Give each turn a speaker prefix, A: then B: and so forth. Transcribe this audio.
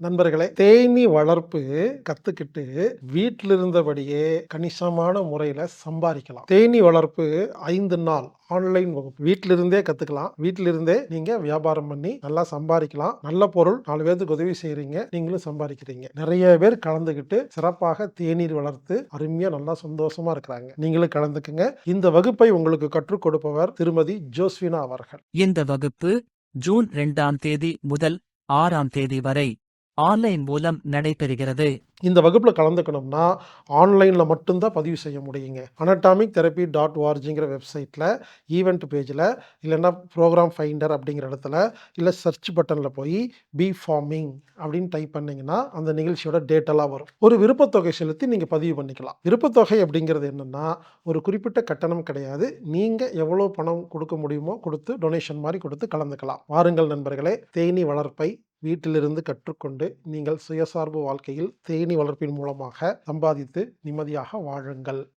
A: நண்பர்களே தேனி வளர்ப்பு கத்துக்கிட்டு வீட்டில் இருந்தபடியே கணிசமான முறையில் சம்பாதிக்கலாம். தேனீ வளர்ப்பு ஐந்து நாள் ஆன்லைன் வகுப்பு. வீட்டில இருந்தே கத்துக்கலாம். வீட்டில இருந்தே நீங்க வியாபாரம் பண்ணி நல்லா சம்பாதிக்கலாம். நல்ல பொருள் நாலு பேருக்கு உதவி செய்யறீங்க நீங்களும் சம்பாதிக்கிறீங்க. நிறைய பேர் கலந்துக்கிட்டு சிறப்பாக தேநீர் வளர்த்து அருமையா நல்லா சந்தோஷமா இருக்கிறாங்க. நீங்களும் கலந்துக்குங்க. இந்த வகுப்பை உங்களுக்கு கற்றுக் கொடுப்பவர் திருமதி ஜோஸ்வினா அவர்கள்.
B: இந்த வகுப்பு ஜூன் இரண்டாம் தேதி முதல் ஆறாம் தேதி வரை ஆன்லைன் மூலம் நடைபெறுகிறது.
A: இந்த வகுப்பில் கலந்துக்கணும்னா ஆன்லைனில் மட்டும்தான் பதிவு செய்ய முடியுங்க. அனட்டாமிக் தெரப்பி டாட் ஓஆர்ஜிங்கிற வெப்சைட்டில் ஈவெண்ட் பேஜில் இல்லைன்னா ப்ரோக்ராம் ஃபைண்டர் அப்படிங்கிற இடத்துல இல்லை சர்ச் பட்டனில் போய் பி ஃபார்மிங் அப்படின்னு டைப் பண்ணிங்கன்னா அந்த நிகழ்ச்சியோட டேட்டெல்லாம் வரும். ஒரு விருப்பத்தொகை செலுத்தி நீங்கள் பதிவு பண்ணிக்கலாம். விருப்பத்தொகை அப்படிங்கிறது என்னென்னா ஒரு குறிப்பிட்ட கட்டணம் கிடையாது. நீங்கள் எவ்வளோ பணம் கொடுக்க முடியுமோ கொடுத்து டொனேஷன் மாதிரி கொடுத்து கலந்துக்கலாம். வாருங்கள் நண்பர்களே தேனீ வளர்ப்பை வீட்டிலிருந்து கற்றுக்கொண்டு நீங்கள் சுயசார்பு வாழ்க்கையில் தேனீ வளர்ப்பின் மூலமாக சம்பாதித்து நிம்மதியாக வாழுங்கள்.